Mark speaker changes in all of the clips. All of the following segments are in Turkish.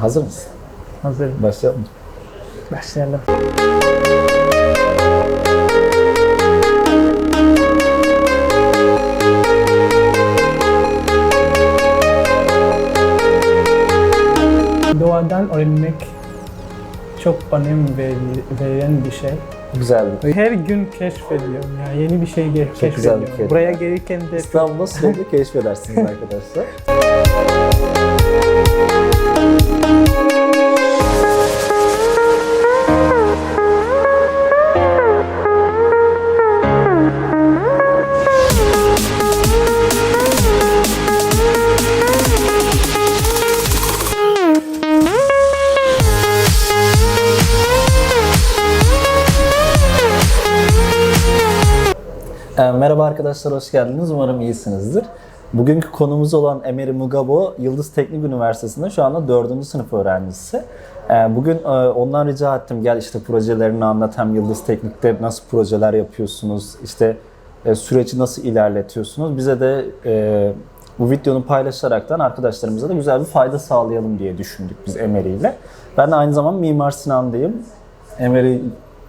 Speaker 1: Hazır mısın?
Speaker 2: Hazırım.
Speaker 1: Başlayalım mı?
Speaker 2: Başlayalım. Doğadan öğrenmek çok önem veri- verilen bir şey.
Speaker 1: Güzel
Speaker 2: Her gün keşfediyorum ya yeni bir şey ge-
Speaker 1: güzel bir
Speaker 2: keşfediyorum. Buraya gelirken de
Speaker 1: İstanbul'da sürekli keşfedersiniz arkadaşlar. Merhaba arkadaşlar, hoş geldiniz. Umarım iyisinizdir. Bugünkü konumuz olan Emery Mugabo, Yıldız Teknik Üniversitesi'nde şu anda 4. sınıf öğrencisi. Ee, Bugün e, ondan rica ettim, gel işte projelerini anlat, hem Yıldız Teknik'te nasıl projeler yapıyorsunuz, işte e, süreci nasıl ilerletiyorsunuz. Bize de e, bu videonu paylaşaraktan arkadaşlarımıza da güzel bir fayda sağlayalım diye düşündük biz Emery ile. Ben de aynı zamanda Mimar Sinan'dayım. Emery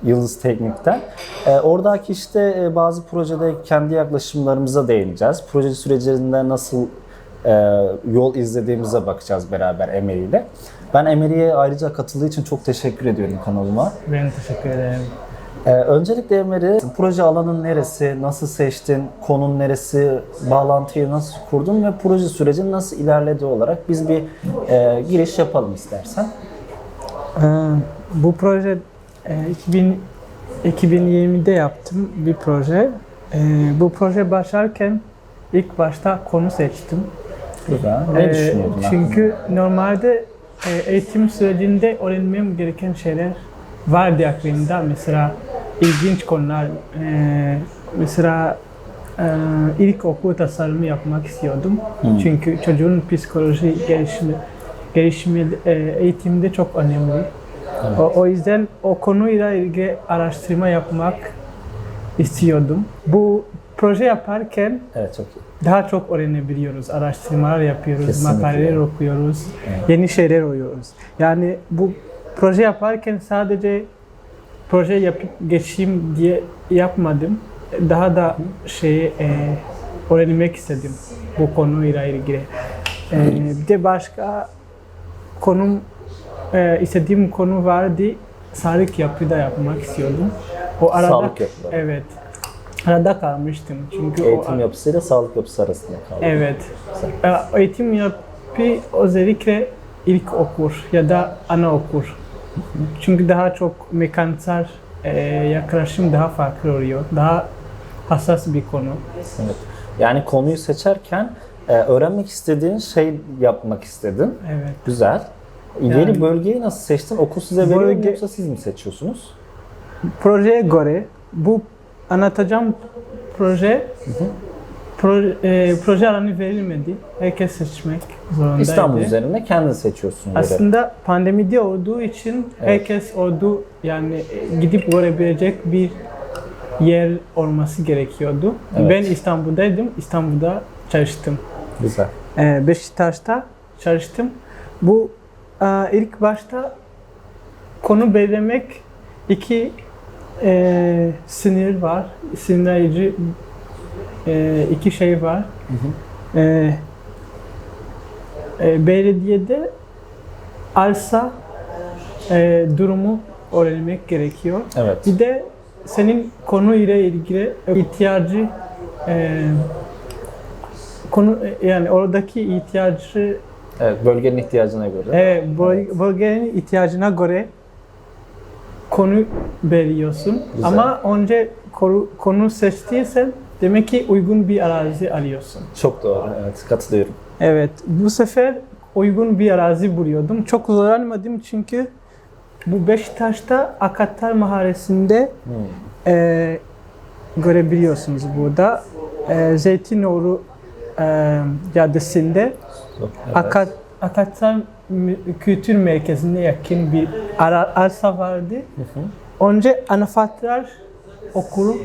Speaker 1: Yıldız Teknik'ten. Ee, oradaki işte e, bazı projede kendi yaklaşımlarımıza değineceğiz. Proje sürecinde nasıl e, yol izlediğimize bakacağız beraber Emery ile. Ben Emery'e ayrıca katıldığı için çok teşekkür ediyorum kanalıma.
Speaker 2: ben teşekkür ederim.
Speaker 1: Ee, öncelikle Emery, proje alanın neresi, nasıl seçtin, konun neresi, bağlantıyı nasıl kurdun ve proje sürecin nasıl ilerledi olarak biz bir e, giriş yapalım istersen.
Speaker 2: Ee, bu proje e, 2000, 2020'de yaptım bir proje. Ee, bu proje başlarken ilk başta konu seçtim.
Speaker 1: Güzel. Ne
Speaker 2: Ee,
Speaker 1: düşünüyordun?
Speaker 2: Çünkü normalde e, eğitim sürecinde öğrenmem gereken şeyler vardı aklımda. Mesela ilginç konular. e, mesela e, ilk okul tasarımı yapmak istiyordum. Çünkü çocuğun psikoloji gelişimi, gelişimi e, eğitimde çok önemli. O, o yüzden o konuyla ilgili araştırma yapmak istiyordum. Bu proje yaparken
Speaker 1: Evet çok iyi.
Speaker 2: daha çok öğrenebiliyoruz. Araştırmalar yapıyoruz,
Speaker 1: Kesinlikle.
Speaker 2: makaleler okuyoruz, yeni şeyler okuyoruz. Yani bu proje yaparken sadece proje yapıp geçeyim diye yapmadım. Daha da şeyi e, öğrenmek istedim bu konuyla ilgili. E, bir de başka konum e, istediğim konu vardı. Sağlık yapıda yapmak istiyordum. O arada
Speaker 1: Sağlık yapıları.
Speaker 2: Evet. Arada kalmıştım. Çünkü o
Speaker 1: Eğitim yapısıyla sağlık yapısı arasında kaldı.
Speaker 2: Evet. E, Eğitim yapı özellikle ilk okur ya da ana okur. Çünkü daha çok mekansal e, yaklaşım daha farklı oluyor. Daha hassas bir konu.
Speaker 1: Evet. Yani konuyu seçerken e, öğrenmek istediğin şey yapmak istedin.
Speaker 2: Evet.
Speaker 1: Güzel.
Speaker 2: Yani-
Speaker 1: Yeni bölgeyi nasıl seçtin? Okul size veriyor
Speaker 2: Bölge-
Speaker 1: yoksa siz mi seçiyorsunuz?
Speaker 2: Projeye göre bu anlatacağım proje proje, e, proje alanı verilmedi. Herkes seçmek zorundaydı.
Speaker 1: İstanbul üzerinde kendin seçiyorsun yeri.
Speaker 2: Aslında pandemide olduğu için
Speaker 1: Evet.
Speaker 2: herkes olduğu yani e, gidip görebilecek bir yer olması gerekiyordu.
Speaker 1: Evet.
Speaker 2: Ben İstanbul'daydım. İstanbul'da çalıştım.
Speaker 1: Güzel.
Speaker 2: Ee, Beşiktaş'ta çalıştım. Bu ilk başta konu belirlemek iki e, sinir var. Sinirleyici e, iki şey var. E, e, belediyede arsa e, durumu öğrenmek gerekiyor.
Speaker 1: Evet.
Speaker 2: Bir de senin konu ile ilgili ihtiyacı e, konu yani oradaki ihtiyacı
Speaker 1: Evet, bölgenin ihtiyacına göre.
Speaker 2: e, böl- bölgenin ihtiyacına göre konu belirliyorsun.
Speaker 1: Güzel.
Speaker 2: Ama önce konu, konu seçtiysen demek ki uygun bir arazi arıyorsun.
Speaker 1: Çok doğru. Evet, katılıyorum.
Speaker 2: Evet, bu sefer uygun bir arazi buluyordum. Çok zorlanmadım çünkü bu Beşiktaş'ta Akatlar Mahallesi'nde
Speaker 1: Hmm.
Speaker 2: e, görebiliyorsunuz burada. E, Zeytinoğlu e, Caddesi'nde
Speaker 1: Çok- evet.
Speaker 2: Akat, Kültür Merkezi'ne yakın bir ara, arsa vardı.
Speaker 1: Hı hı.
Speaker 2: Önce Anafatlar okulu,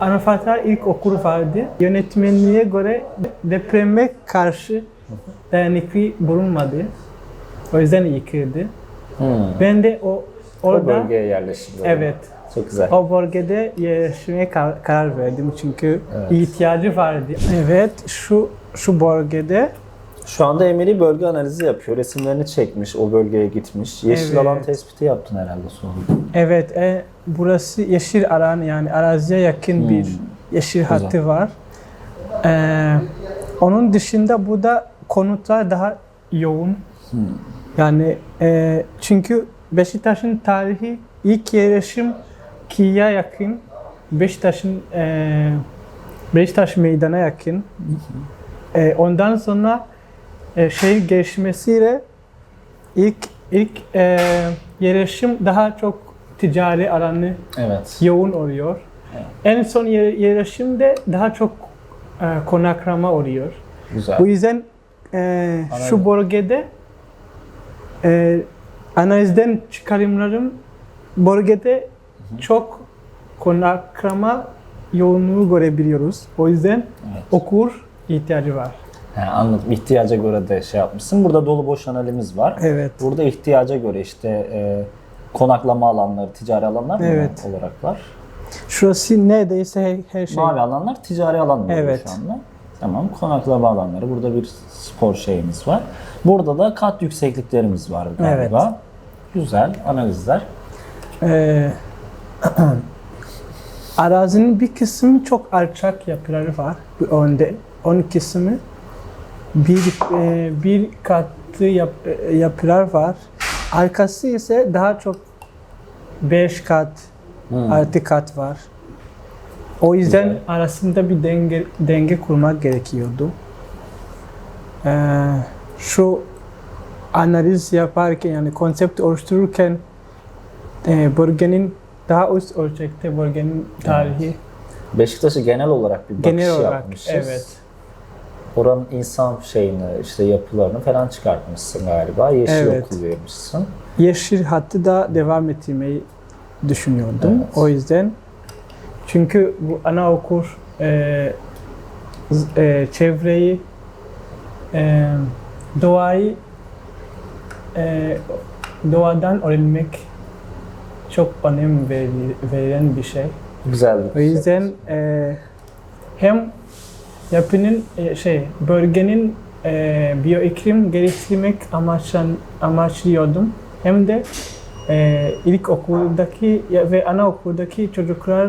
Speaker 2: Anafatlar ilk okulu vardı. Yönetmenliğe göre depreme karşı dayanıklı bulunmadı. O yüzden yıkıldı.
Speaker 1: Hmm.
Speaker 2: Ben de o
Speaker 1: O
Speaker 2: orada
Speaker 1: bölgeye yerleşildi.
Speaker 2: evet
Speaker 1: Çok güzel.
Speaker 2: o bölgede yerleşmeye kar- karar verdim çünkü
Speaker 1: Evet.
Speaker 2: ihtiyacı vardı. Evet şu şu bölgede
Speaker 1: Şu anda Emeli bölge analizi yapıyor. Resimlerini çekmiş, o bölgeye gitmiş. Yeşil
Speaker 2: Evet.
Speaker 1: alan tespiti yaptın herhalde sonra.
Speaker 2: evet e, burası yeşil alan yani araziye yakın bir yeşil
Speaker 1: Güzel.
Speaker 2: hattı var. Ee, onun dışında burada konutlar daha yoğun. Yani e, çünkü Beşiktaş'ın tarihi ilk yerleşim Kiya yakın. Beşiktaş'ın e, Beşiktaş meydana yakın. E, ondan sonra e, şehir gelişmesiyle ilk ilk e, yerleşim daha çok ticari alanı
Speaker 1: Evet.
Speaker 2: yoğun oluyor.
Speaker 1: Evet.
Speaker 2: En son yer- yerleşimde daha çok e, konaklama oluyor.
Speaker 1: Güzel.
Speaker 2: Bu yüzden e, şu bölgede e, analizden çıkarımlarım bölgede çok konaklama yoğunluğu görebiliyoruz. O yüzden
Speaker 1: Evet.
Speaker 2: okur ihtiyacı var.
Speaker 1: He, anladım. İhtiyaca göre de şey yapmışsın. Burada dolu boş analimiz var.
Speaker 2: Evet.
Speaker 1: Burada ihtiyaca göre işte e, konaklama alanları, ticari alanlar
Speaker 2: Evet.
Speaker 1: olarak var?
Speaker 2: Şurası neredeyse her, her şey.
Speaker 1: Mavi alanlar ticari alan mı oluyor
Speaker 2: Evet.
Speaker 1: şu anda? Tamam. Konaklama alanları. Burada bir spor şeyimiz var. Burada da kat yüksekliklerimiz var galiba. Güzel analizler.
Speaker 2: Ee, arazinin bir kısmı çok alçak yapıları var. Önde. Onun kısmı bir e, bir katlı yap, e, yapılar var. Arkası ise daha çok 5 kat,
Speaker 1: Hmm.
Speaker 2: 6 kat var. O yüzden
Speaker 1: Güzel.
Speaker 2: arasında bir denge denge kurmak gerekiyordu. Ee, şu analiz yaparken yani konsept oluştururken e, bölgenin daha üst ölçekte bölgenin tarihi
Speaker 1: Beşiktaş'ı genel olarak bir bakış
Speaker 2: genel olarak
Speaker 1: yapmışız.
Speaker 2: evet
Speaker 1: Oranın insan şeyini, işte yapılarını falan çıkartmışsın galiba. Yeşil
Speaker 2: Evet.
Speaker 1: okul vermişsin.
Speaker 2: yeşil hattı da devam ettirmeyi düşünüyordum.
Speaker 1: Evet.
Speaker 2: O yüzden çünkü bu anaokul e, e, çevreyi e, doğayı e, doğadan öğrenmek çok önem veri- verilen bir şey.
Speaker 1: Güzel bir
Speaker 2: O yüzden e, hem yapının e, şey bölgenin e, biyoiklim geliştirmek amaçlan amaçlıyordum. Hem de e, ilk okuldaki ve anaokuldaki çocuklar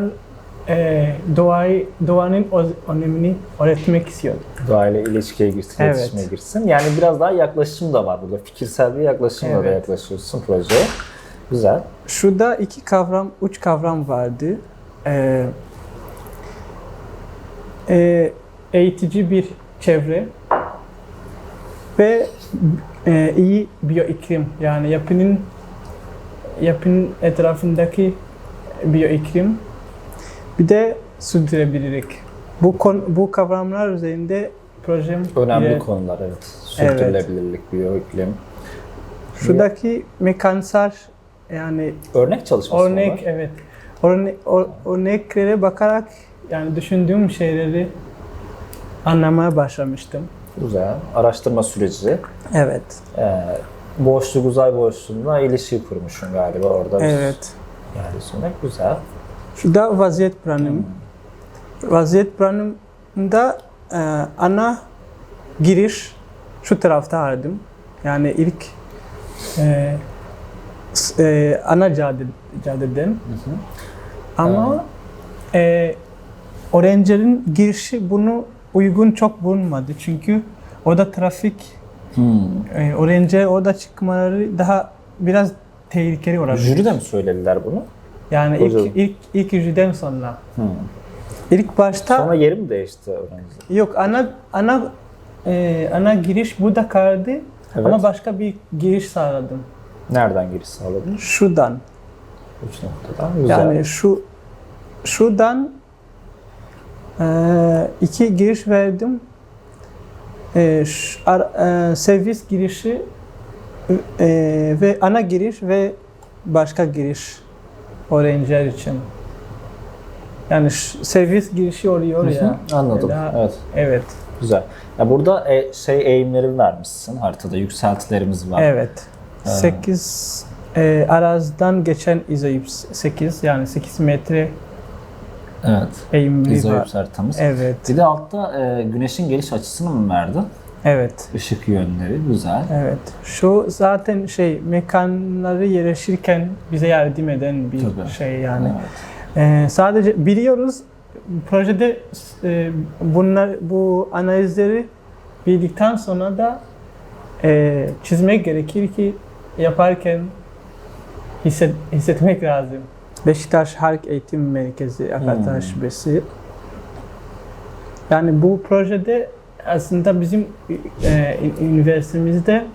Speaker 2: e, doğayı doğanın önemini öğretmek istiyordum.
Speaker 1: Doğayla ilişkiye girsin,
Speaker 2: Evet.
Speaker 1: iletişime girsin. Yani biraz daha yaklaşım da var burada. Fikirsel bir yaklaşımla da
Speaker 2: Evet.
Speaker 1: yaklaşıyorsun projeye. Güzel.
Speaker 2: Şurada iki kavram, üç kavram vardı. Ee, e, eğitici bir çevre ve e, iyi biyoiklim yani yapının yapının etrafındaki biyoiklim bir de sürdürülebilirlik. Bu kon, bu kavramlar üzerinde projem
Speaker 1: Önemli
Speaker 2: ile-
Speaker 1: konular evet. Sürdürülebilirlik, biyoiklim.
Speaker 2: Şuradaki mekansal yani
Speaker 1: Örnek çalışması
Speaker 2: Örnek
Speaker 1: var.
Speaker 2: evet. Örne, or- örneklere bakarak yani düşündüğüm şeyleri anlamaya başlamıştım.
Speaker 1: Güzel. Araştırma süreci.
Speaker 2: Evet.
Speaker 1: Ee, boşluk uzay boşluğunda ilişki kurmuşsun galiba orada.
Speaker 2: Evet.
Speaker 1: Yerleşimde. Güzel.
Speaker 2: Şurada vaziyet planım. Vaziyet planımda e, ana giriş şu tarafta aradım. Yani ilk e, e, ana cadde, caddeden. Ama e, öğrencilerin girişi bunu uygun çok bulmadı. Çünkü orada trafik,
Speaker 1: Hmm.
Speaker 2: e, öğrenci orada çıkmaları daha biraz tehlikeli olabilir.
Speaker 1: Jüri de mi söylediler bunu?
Speaker 2: Yani
Speaker 1: Hocam.
Speaker 2: ilk ilk ilk jüriden sonra.
Speaker 1: Hmm.
Speaker 2: İlk başta
Speaker 1: Sonra yeri mi değişti öğrenciler?
Speaker 2: yok ana ana e, ana giriş burada kaldı
Speaker 1: Evet.
Speaker 2: ama başka bir giriş sağladım.
Speaker 1: Nereden giriş sağladın?
Speaker 2: Şuradan.
Speaker 1: Üç noktadan. Güzel.
Speaker 2: Yani şu şuradan e, iki giriş verdim. E, şu, ar- e, servis girişi e, ve ana giriş ve başka giriş öğrenciler için. Yani servis girişi oluyor
Speaker 1: Hı hı,
Speaker 2: ya.
Speaker 1: Anladım.
Speaker 2: Daha-
Speaker 1: Evet.
Speaker 2: Evet.
Speaker 1: Güzel. Ya burada e, şey eğimleri vermişsin. Haritada yükseltilerimiz var.
Speaker 2: Evet. 8 e, araziden geçen izoips 8 yani 8 metre
Speaker 1: Evet.
Speaker 2: eğimli
Speaker 1: İzoips haritamız.
Speaker 2: Evet.
Speaker 1: Bir de altta e, güneşin geliş açısını mı verdi?
Speaker 2: Evet.
Speaker 1: Işık yönleri. Güzel.
Speaker 2: Evet. Şu zaten şey mekanları yerleşirken bize yardım eden bir
Speaker 1: Tabii.
Speaker 2: şey yani.
Speaker 1: Evet.
Speaker 2: Ee, sadece biliyoruz projede e, bunlar bu analizleri bildikten sonra da e, çizmek gerekir ki yaparken hisset, hissetmek lazım. Beşiktaş Halk Eğitim Merkezi Akatar
Speaker 1: Hmm.
Speaker 2: Şubesi. Yani bu projede aslında bizim e, üniversitemizde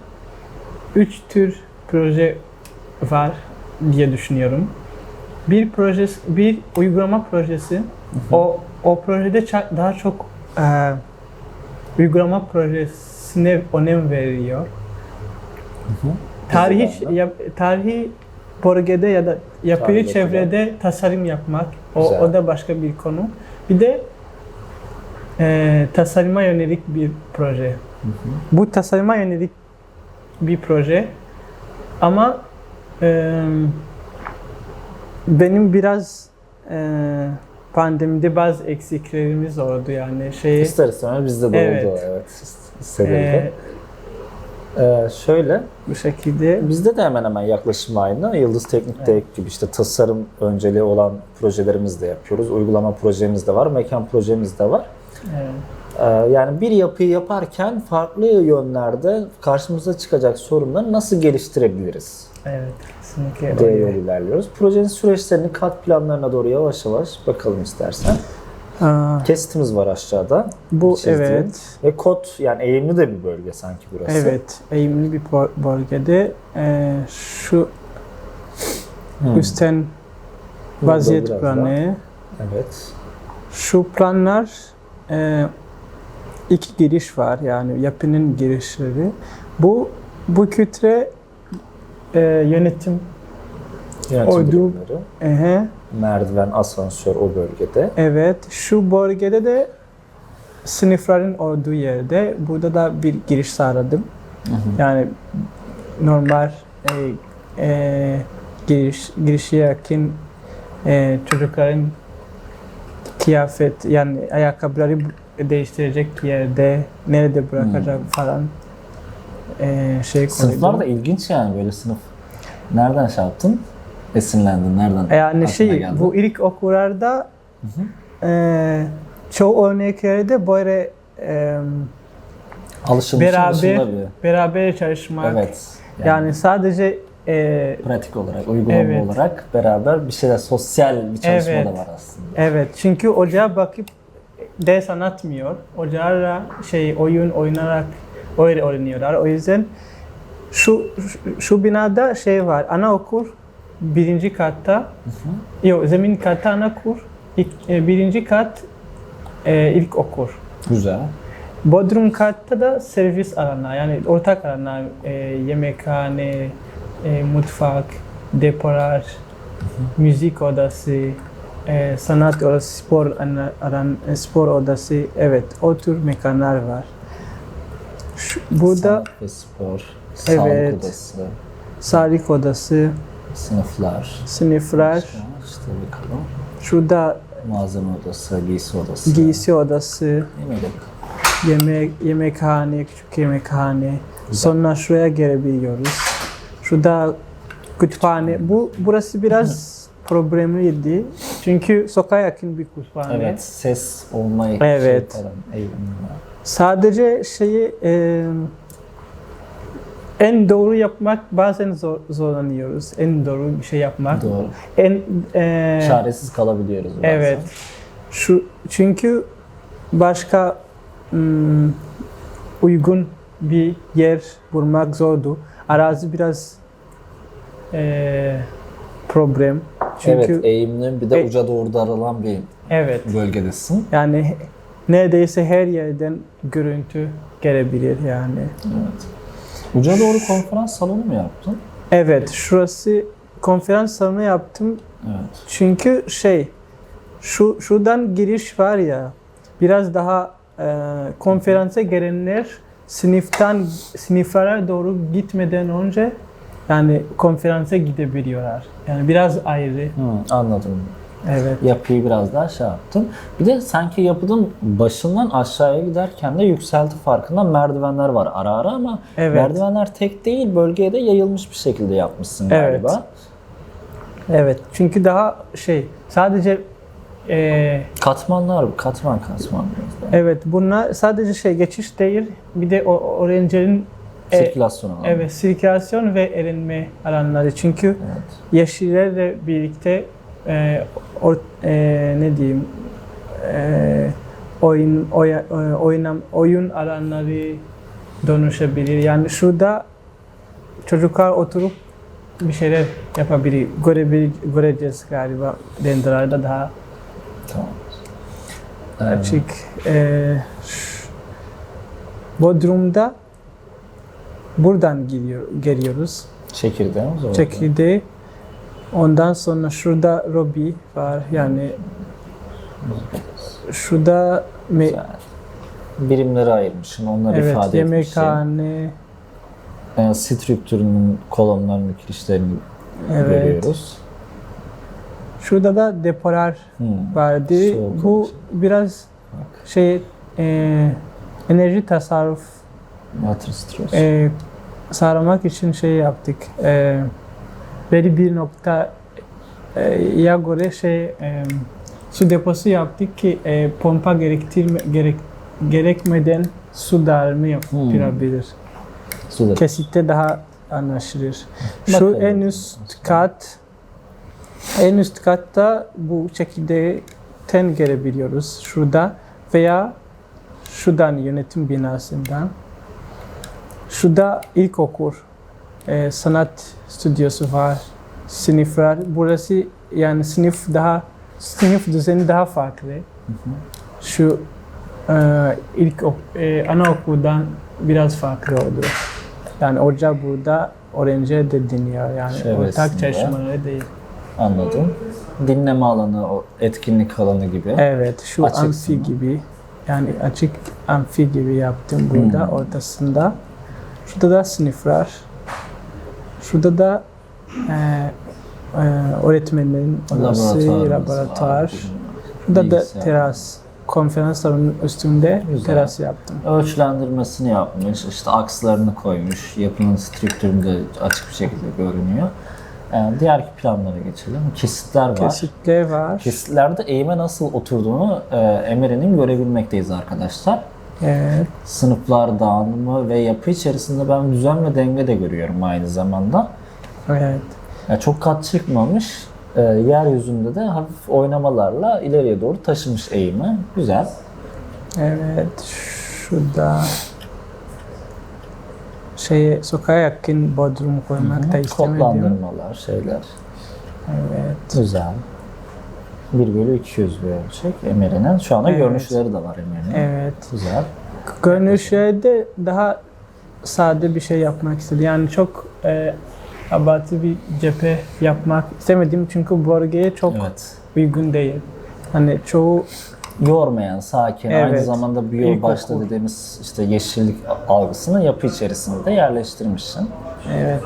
Speaker 2: üç tür proje var diye düşünüyorum. Bir proje, bir uygulama projesi. O o projede daha çok e, uygulama projesine önem veriyor. Tarihi
Speaker 1: Güzel.
Speaker 2: yap, tarihi bölgede ya da yapılı
Speaker 1: Tarihi
Speaker 2: çevrede tasarım yapmak o,
Speaker 1: Güzel.
Speaker 2: o da başka bir konu. Bir de e, tasarıma yönelik bir proje. Bu tasarıma yönelik bir proje ama e, benim biraz e, pandemide bazı eksiklerimiz oldu yani şey
Speaker 1: İster istemez bizde de
Speaker 2: Evet.
Speaker 1: oldu. Evet. Hissedildi.
Speaker 2: e,
Speaker 1: Ee, şöyle,
Speaker 2: bu şekilde
Speaker 1: bizde de hemen hemen yaklaşım aynı. Yıldız Teknik'te gibi işte tasarım önceliği olan projelerimiz de yapıyoruz. Uygulama projemiz de var, mekan projemiz de var.
Speaker 2: e,
Speaker 1: Ee, yani bir yapıyı yaparken farklı yönlerde karşımıza çıkacak sorunları nasıl geliştirebiliriz
Speaker 2: evet kesinlikle
Speaker 1: diye yol ilerliyoruz. Projenin süreçlerini kat planlarına doğru yavaş yavaş bakalım istersen.
Speaker 2: Aa,
Speaker 1: Kesitimiz var aşağıda.
Speaker 2: bu
Speaker 1: çizdiğin.
Speaker 2: evet
Speaker 1: Ve kod yani eğimli de bir bölge sanki burası.
Speaker 2: evet eğimli bir bö- bölgede e, şu
Speaker 1: Hmm.
Speaker 2: üstten vaziyet planı
Speaker 1: Evet.
Speaker 2: Şu planlar e, iki giriş var yani yapının girişleri. Bu bu kütre e, yönetim
Speaker 1: Yönetim birimleri,
Speaker 2: ehe,
Speaker 1: merdiven, asansör o bölgede.
Speaker 2: evet şu bölgede de sınıfların olduğu yerde burada da bir giriş sağladım. Yani normal e, e, giriş girişe yakın e, çocukların kıyafet yani ayakkabıları değiştirecek yerde nerede bırakacak falan e, şey
Speaker 1: Sınıflar da
Speaker 2: koydum.
Speaker 1: ilginç yani böyle sınıf. Nereden şey yaptın? Esinlendin. Nereden?
Speaker 2: Yani
Speaker 1: aklına
Speaker 2: şey
Speaker 1: geldi?
Speaker 2: bu ilk okullarda e, çoğu örneklerde böyle e,
Speaker 1: Alışılmışın
Speaker 2: beraber
Speaker 1: bir.
Speaker 2: beraber çalışmak
Speaker 1: Evet.
Speaker 2: yani, sadece e,
Speaker 1: pratik olarak, uygulama
Speaker 2: Evet.
Speaker 1: olarak beraber bir şeyler sosyal bir çalışma
Speaker 2: Evet.
Speaker 1: da var aslında.
Speaker 2: Evet çünkü ocağa bakıp ders anlatmıyor. Ocağıyla şey oyun oynarak öyle öğreniyorlar. O yüzden şu şu- şu binada şey var. Anaokul birinci katta. Yok zemin katta anaokul. İlk- e, birinci kat e, ilk okul.
Speaker 1: Güzel.
Speaker 2: Bodrum katta da servis alanı yani ortak alanlar e, yemekhane, e, mutfak, depolar, müzik odası, e, sanat odası, spor ana- alan, e, spor odası evet o tür mekanlar var. Şu, burada
Speaker 1: Sanat ve spor, sağlık
Speaker 2: Evet.
Speaker 1: odası,
Speaker 2: sağlık odası,
Speaker 1: sınıflar.
Speaker 2: sınıflar,
Speaker 1: Başka işte bakalım.
Speaker 2: şurada
Speaker 1: Malzeme odası, giysi odası.
Speaker 2: giysi odası,
Speaker 1: Yemek
Speaker 2: yemek yemekhane, küçük yemekhane. Sonra şuraya gelebiliyoruz. Şurada kütüphane. Bu burası biraz problemliydi. Çünkü sokağa yakın bir kütüphane.
Speaker 1: Evet, ses olmayı
Speaker 2: Evet.
Speaker 1: şey.
Speaker 2: Sadece şeyi e, en doğru yapmak bazen zor, zorlanıyoruz. En doğru bir şey yapmak.
Speaker 1: Doğru.
Speaker 2: En e,
Speaker 1: Çaresiz kalabiliyoruz bazen.
Speaker 2: Evet. Şu çünkü başka hmm, uygun bir yer bulmak zordu. Arazi biraz eee, problem. Çünkü
Speaker 1: evet, eğimli bir de
Speaker 2: E-
Speaker 1: uca doğru daralan bir
Speaker 2: evet.
Speaker 1: bölgedesin.
Speaker 2: Yani neredeyse her yerden görüntü gelebilir yani.
Speaker 1: Evet. Uca doğru konferans salonu mu yaptın?
Speaker 2: Evet, şurası konferans salonu yaptım.
Speaker 1: Evet.
Speaker 2: Çünkü şey şu şuradan giriş var ya biraz daha e, konferansa gelenler sınıftan sınıflara doğru gitmeden önce yani konferansa gidebiliyorlar. Yani biraz ayrı.
Speaker 1: Hı, anladım.
Speaker 2: Evet.
Speaker 1: Yapıyı biraz daha şey yaptın. Bir de sanki yapının başından aşağıya giderken de yükselti farkında merdivenler var ara ara ama
Speaker 2: Evet.
Speaker 1: merdivenler tek değil bölgeye de yayılmış bir şekilde yapmışsın
Speaker 2: Evet.
Speaker 1: galiba.
Speaker 2: Evet. Çünkü daha şey sadece e,
Speaker 1: Katmanlar, katman katman.
Speaker 2: evet bunlar sadece şey geçiş değil. Bir de o öğrencilerin e,
Speaker 1: Sirkülasyon alanı.
Speaker 2: evet sirkülasyon ve erinme alanları. Çünkü
Speaker 1: Evet.
Speaker 2: yeşillerle birlikte e, or- e, ne diyeyim e, oyun oya, e, oynam, oyun alanları dönüşebilir. Yani şurada çocuklar oturup bir şeyler yapabilir. Görebil, göreceğiz galiba dendralarda daha
Speaker 1: Tamam. Ee,
Speaker 2: açık. E, ş- Bodrum'da buradan geliyor, geliyoruz.
Speaker 1: çekirdeğimiz orada.
Speaker 2: Çekirdeği. Ondan sonra şurada Robi var. Yani şurada me-
Speaker 1: Güzel. Birimleri ayırmışsın, onları
Speaker 2: evet
Speaker 1: ifade etmişsin.
Speaker 2: yemekhane.
Speaker 1: Ee, strüktürünün kolonlarını, kirişlerini
Speaker 2: Evet.
Speaker 1: görüyoruz.
Speaker 2: Şurada da depolar
Speaker 1: Hmm.
Speaker 2: vardı.
Speaker 1: Soğuk
Speaker 2: Bu
Speaker 1: olacak.
Speaker 2: biraz
Speaker 1: Bak,
Speaker 2: şey e, enerji tasarruf e, sağlamak için şey yaptık. E, belli bir nokta e, göre şey e, su deposu yaptık ki e, pompa gerektirme gerek gerekmeden su dağılımı yapılabilir.
Speaker 1: Suda.
Speaker 2: Kesitte daha anlaşılır. Şu
Speaker 1: Bakalım.
Speaker 2: en üst kat en üst katta bu çekirdeğten görebiliyoruz. Şurada veya şuradan yönetim binasından. Şurada ilkokul, e, sanat stüdyosu var, sınıflar. Burası yani sınıf daha sınıf düzeni daha farklı. Şu e, ilk e, anaokuldan biraz farklı oldu. Yani hoca burada öğrenciye de dinliyor. Yani
Speaker 1: Çevresinde.
Speaker 2: ortak çalışmaları değil.
Speaker 1: Anladım. Dinleme alanı, o etkinlik alanı gibi.
Speaker 2: Evet, şu
Speaker 1: Açık
Speaker 2: amfi
Speaker 1: sınıf.
Speaker 2: gibi. Yani açık amfi gibi yaptım burada
Speaker 1: Hmm.
Speaker 2: ortasında. Şurada da sınıflar. Şurada da e, e, öğretmenlerin odası, laboratuvar.
Speaker 1: var.
Speaker 2: Şurada da teras. Konferans salonunun üstünde
Speaker 1: Güzel.
Speaker 2: teras yaptım.
Speaker 1: Ölçülendirmesini yapmış, işte akslarını koymuş, yapının strüktürünü de açık bir şekilde görünüyor. Ee, diğer planlara geçelim. Kesitler var.
Speaker 2: Kesitler var.
Speaker 1: Kesitlerde eğime nasıl oturduğunu e, Emre'nin görebilmekteyiz arkadaşlar.
Speaker 2: Evet.
Speaker 1: Sınıflar dağılımı ve yapı içerisinde ben düzen ve denge de görüyorum aynı zamanda.
Speaker 2: Evet.
Speaker 1: Ya çok kat çıkmamış. E, yeryüzünde de hafif oynamalarla ileriye doğru taşımış eğimi. Güzel.
Speaker 2: Evet. Şurada şeye sokağa yakın bodrum koymak da istemedim.
Speaker 1: Kodlandırmalar, şeyler.
Speaker 2: Evet.
Speaker 1: Güzel. 1 bölü 200 bir ölçek Emre'nin. Şu anda
Speaker 2: Evet.
Speaker 1: görünüşleri de var Emre'nin.
Speaker 2: Evet.
Speaker 1: Güzel.
Speaker 2: Görünüşlerde daha sade bir şey yapmak istedim. Yani çok e, abartı bir cephe yapmak istemedim çünkü bölgeye çok
Speaker 1: Evet.
Speaker 2: uygun değil. Hani çoğu
Speaker 1: Yormayan, sakin, aynı
Speaker 2: Evet.
Speaker 1: zamanda biyo başta dediğimiz işte yeşillik algısını yapı içerisinde de yerleştirmişsin.
Speaker 2: evet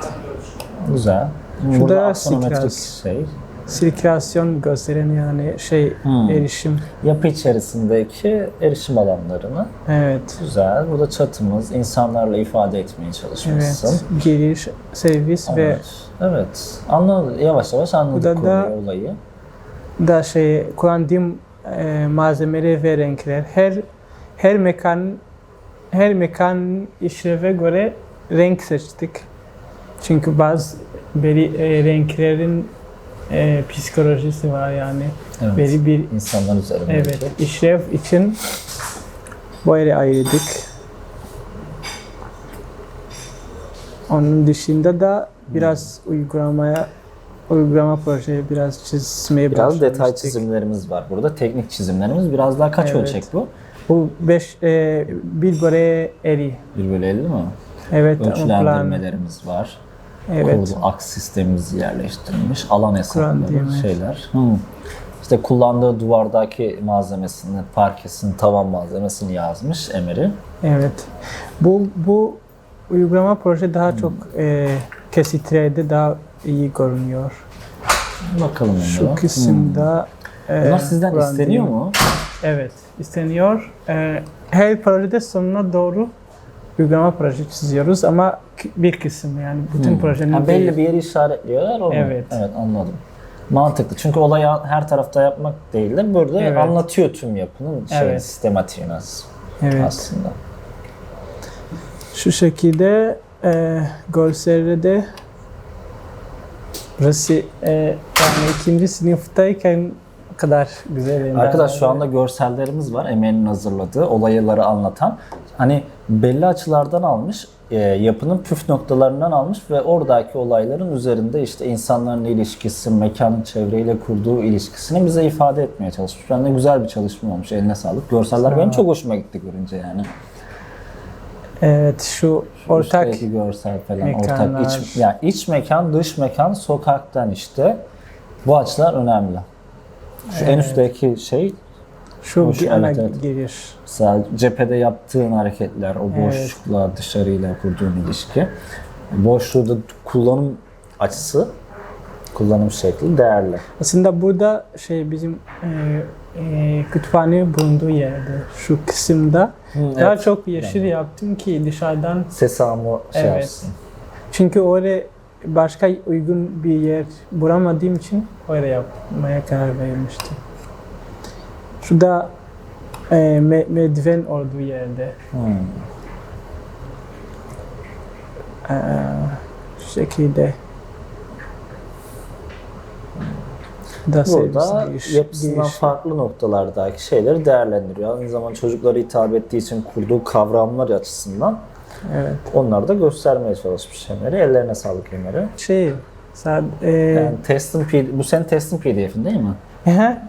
Speaker 1: Güzel.
Speaker 2: Şurada
Speaker 1: Burada aksonometrik
Speaker 2: sikras.
Speaker 1: şey.
Speaker 2: Sirkülasyon gösteren yani şey
Speaker 1: Hmm.
Speaker 2: erişim.
Speaker 1: Yapı içerisindeki erişim alanlarını.
Speaker 2: Evet.
Speaker 1: Güzel. Bu da çatımız. insanlarla ifade etmeye çalışmışsın.
Speaker 2: Evet. Giriş, servis ve
Speaker 1: Evet. Evet. Anladık. Yavaş yavaş anladık
Speaker 2: Burada da-
Speaker 1: olayı.
Speaker 2: da şey kullandığım e, malzemeleri ve renkler her her mekan her mekan işleve göre renk seçtik. Çünkü bazı belli e, renklerin e, psikolojisi var yani.
Speaker 1: Evet.
Speaker 2: Belli bir
Speaker 1: İnsanlar üzerinde.
Speaker 2: evet işlev için böyle ayırdık. Onun dışında da biraz uygulamaya uygulama projeye biraz çizmeye
Speaker 1: Biraz detay çizimlerimiz var burada. Teknik çizimlerimiz. Biraz daha kaç
Speaker 2: Evet.
Speaker 1: ölçek bu?
Speaker 2: Bu 5 e, bir bölü 50.
Speaker 1: 1 bölü 50 mi?
Speaker 2: Evet.
Speaker 1: Ölçülendirmelerimiz var.
Speaker 2: Evet.
Speaker 1: Kurulu aks sistemimiz yerleştirilmiş. Alan hesapları, şeyler. Hmm. İşte kullandığı duvardaki malzemesini, parkesini, tavan malzemesini yazmış Emery.
Speaker 2: Evet. Bu bu uygulama proje daha
Speaker 1: Hmm.
Speaker 2: çok e, kesit 3'de daha iyi görünüyor.
Speaker 1: Bakalım Emery.
Speaker 2: Şu kısımda e,
Speaker 1: Bunlar sizden isteniyor mu?
Speaker 2: Evet, isteniyor. E, her projede sonuna doğru uygulama proje çiziyoruz ama bir kısım yani bütün
Speaker 1: Hmm.
Speaker 2: projenin değil.
Speaker 1: belli bir yeri işaretliyorlar onu.
Speaker 2: Evet.
Speaker 1: Evet anladım. Mantıklı. Çünkü olayı her tarafta yapmak değil de burada
Speaker 2: Evet.
Speaker 1: anlatıyor tüm yapının şey,
Speaker 2: Evet.
Speaker 1: sistematiğini az-
Speaker 2: Evet.
Speaker 1: aslında.
Speaker 2: Şu şekilde e, görselde burası e, yani ikinci sınıftayken kadar güzel.
Speaker 1: Arkadaş şu anda görsellerimiz var. Emel'in hazırladığı olayları anlatan. Hani belli açılardan almış, e, yapının püf noktalarından almış ve oradaki olayların üzerinde işte insanların ilişkisi, mekanın çevreyle kurduğu ilişkisini bize ifade etmeye çalışmış. Bence güzel bir çalışma olmuş. Eline sağlık. Görseller benim çok hoşuma gitti görünce yani.
Speaker 2: Evet şu ortak
Speaker 1: Üstteki görsel falan, ortak
Speaker 2: mekanlar.
Speaker 1: iç, yani iç mekan, dış mekan, sokaktan işte. Bu açılar önemli. Şu en
Speaker 2: Evet.
Speaker 1: üstteki şey
Speaker 2: şu
Speaker 1: Hoş,
Speaker 2: bir ana
Speaker 1: evet, evet.
Speaker 2: giriş.
Speaker 1: Mesela cephede yaptığın hareketler, o
Speaker 2: Evet.
Speaker 1: boşlukla dışarıyla kurduğun ilişki. Boşluğu da kullanım açısı, kullanım şekli değerli.
Speaker 2: Aslında burada şey bizim e, e, kütüphane bulunduğu yerde şu kısımda daha
Speaker 1: Evet.
Speaker 2: çok yeşil yaptım ki dışarıdan
Speaker 1: Ses alma şey
Speaker 2: Evet.
Speaker 1: yapsın.
Speaker 2: çünkü oraya başka uygun bir yer bulamadığım için oraya yapmaya karar vermiştim. Şurada e, me- merdiven olduğu yerde
Speaker 1: Hmm.
Speaker 2: e, şu şekilde da
Speaker 1: Burada
Speaker 2: giriş-
Speaker 1: yapısından
Speaker 2: giriş-
Speaker 1: farklı noktalardaki şeyleri değerlendiriyor. Aynı zamanda çocuklara hitap ettiği için kurduğu kavramlar açısından
Speaker 2: Evet.
Speaker 1: onları da göstermeye çalışmış Emer'i. Ellerine sağlık Emer'i.
Speaker 2: Şey, sad, e,
Speaker 1: Yani testin bu senin testin PDF'in değil mi?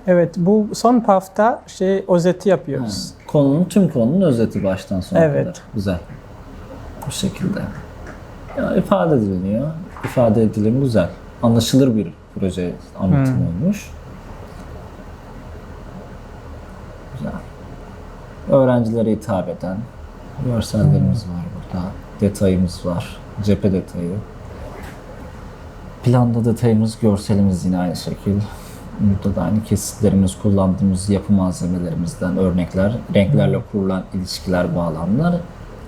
Speaker 2: Evet bu son hafta şey özeti yapıyoruz.
Speaker 1: Konunun tüm konunun özeti baştan sona
Speaker 2: Evet.
Speaker 1: kadar. Güzel. Bu şekilde. Ya ifade ediliyor. İfade edilim güzel. Anlaşılır bir proje anlatım
Speaker 2: Hmm.
Speaker 1: olmuş. Güzel. Öğrencilere hitap eden görsellerimiz var burada. Detayımız var. Cephe detayı. Planda detayımız, görselimiz yine aynı şekil. Burada da aynı kesitlerimiz, kullandığımız yapı malzemelerimizden örnekler, renklerle kurulan ilişkiler, bağlamlar.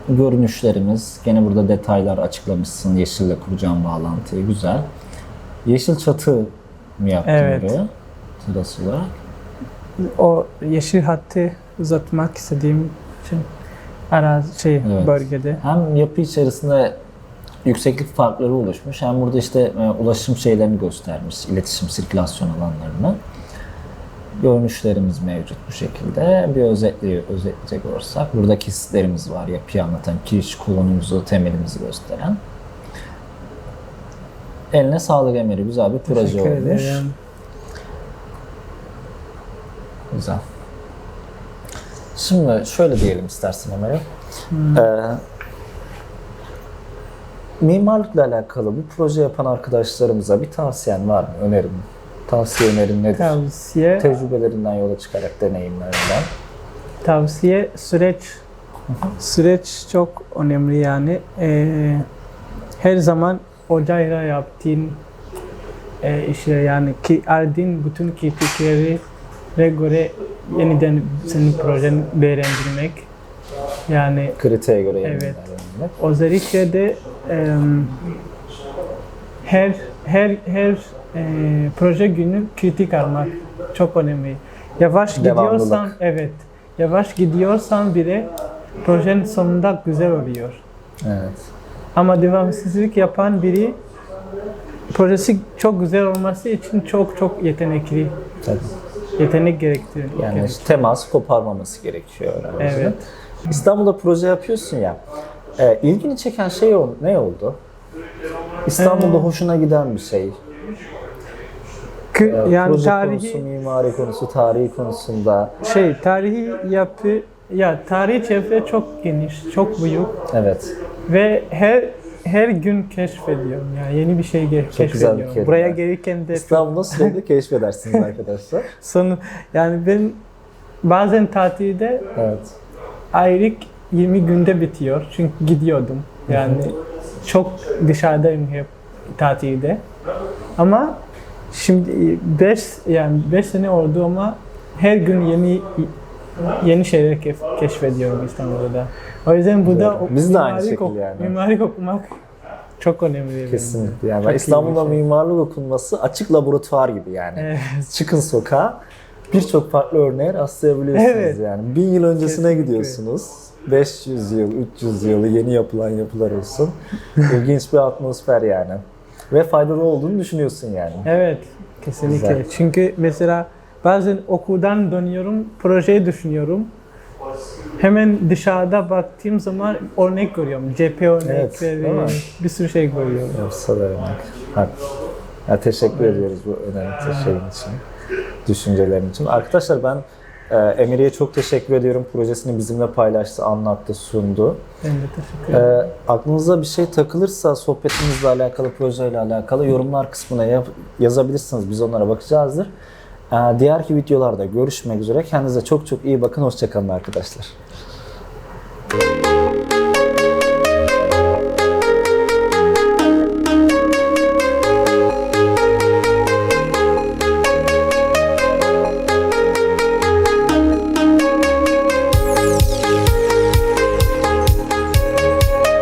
Speaker 1: Görünüşlerimiz, gene burada detaylar açıklamışsın, yeşille kuracağım bağlantıyı, güzel. Yeşil çatı mı yaptın
Speaker 2: Evet.
Speaker 1: buraya? Olarak.
Speaker 2: O yeşil hattı uzatmak istediğim için arazi şey
Speaker 1: Evet.
Speaker 2: bölgede.
Speaker 1: Hem yapı içerisinde yükseklik farkları oluşmuş hem burada işte e, ulaşım şeylerini göstermiş, iletişim, sirkülasyon alanlarını. Görünüşlerimiz mevcut bu şekilde. Bir özetli, özetleyecek olursak burada kesitlerimiz var. Yapıyı anlatan, giriş kolonumuzu, temelimizi gösteren. Eline sağlık Emre. Güzel bir proje
Speaker 2: Teşekkür
Speaker 1: olmuş.
Speaker 2: ederim.
Speaker 1: Güzel. Şimdi şöyle diyelim istersen Ömer'e.
Speaker 2: Hmm.
Speaker 1: Ee, mimarlıkla alakalı bir proje yapan arkadaşlarımıza bir tavsiyen var mı? Önerim. Tavsiye önerin nedir?
Speaker 2: Tavsiye,
Speaker 1: Tecrübelerinden yola çıkarak, deneyimlerinden.
Speaker 2: tavsiye süreç. Süreç çok önemli yani. Ee, her zaman hocayla yaptığın e, işler yani ki aldığın bütün kritikleri göre yeniden senin projeni beğendirmek. Yani
Speaker 1: Kritiğe göre
Speaker 2: Evet.
Speaker 1: yayınlanmak.
Speaker 2: özellikle de em, her her her e, proje günü kritik almak çok önemli. Yavaş
Speaker 1: Devamlılık.
Speaker 2: gidiyorsan evet. Yavaş gidiyorsan bile projenin sonunda güzel oluyor.
Speaker 1: Evet.
Speaker 2: Ama devamsızlık yapan biri projesi çok güzel olması için çok çok yetenekli,
Speaker 1: Tabii.
Speaker 2: yetenek gerektiriyor.
Speaker 1: Yani işte temas koparmaması gerekiyor.
Speaker 2: Evet.
Speaker 1: İstanbul'da proje yapıyorsun ya. E, ilgini çeken şey o- ne oldu? İstanbul'da
Speaker 2: Ee,
Speaker 1: hoşuna giden bir şey.
Speaker 2: Kü-
Speaker 1: Ee,
Speaker 2: yani
Speaker 1: proje
Speaker 2: tarihi
Speaker 1: konusu, mimari konusu, tarihi konusunda.
Speaker 2: şey tarihi yapı ya tarihi çevre çok geniş, çok büyük
Speaker 1: Evet.
Speaker 2: ve her her gün keşfediyorum yani yeni bir şey ge-
Speaker 1: güzel bir
Speaker 2: keşfediyorum.
Speaker 1: kelime.
Speaker 2: Buraya gelirken de
Speaker 1: İstanbul'da sürekli keşfedersiniz arkadaşlar.
Speaker 2: sonu yani ben bazen tatilde
Speaker 1: Evet.
Speaker 2: aylık 20 günde bitiyor çünkü gidiyordum. Yani çok dışarıdayım hep tatilde. Ama şimdi 5 yani 5 sene oldu ama her gün yeni yeni şeyler keşfediyorum İstanbul'da. O yüzden burada
Speaker 1: Güzel. Biz de aynı şekilde yani.
Speaker 2: Mimarlık okumak çok önemli.
Speaker 1: Kesinlikle. Yani
Speaker 2: Çok
Speaker 1: İstanbul'da
Speaker 2: şey.
Speaker 1: mimarlık okunması açık laboratuvar gibi yani.
Speaker 2: Evet.
Speaker 1: Çıkın sokağa birçok farklı örneğe rastlayabiliyorsunuz
Speaker 2: Evet.
Speaker 1: yani. Bin yıl öncesine
Speaker 2: Kesinlikle.
Speaker 1: gidiyorsunuz. 500 yıl, 300 yıl yeni yapılan yapılar olsun. İlginç bir atmosfer yani. Ve faydalı olduğunu düşünüyorsun yani.
Speaker 2: Evet, kesinlikle.
Speaker 1: Güzel.
Speaker 2: Çünkü mesela bazen okuldan dönüyorum, projeyi düşünüyorum. Hemen dışarıda baktığım zaman örnek görüyorum.
Speaker 1: Evet,
Speaker 2: örnekleri,
Speaker 1: mi?
Speaker 2: bir sürü şey görüyorum.
Speaker 1: Da örnek. Ha. Ya teşekkür ediyoruz bu önemli şeyin için, düşüncelerin için. Arkadaşlar ben e, Emre'ye çok teşekkür ediyorum. Projesini bizimle paylaştı, anlattı, sundu.
Speaker 2: Ben de teşekkür ederim.
Speaker 1: E, aklınıza bir şey takılırsa sohbetimizle alakalı, projeyle alakalı yorumlar kısmına yap- yazabilirsiniz. Biz onlara bakacağızdır. E, diğerki videolarda görüşmek üzere. Kendinize çok çok iyi bakın. Hoşçakalın arkadaşlar.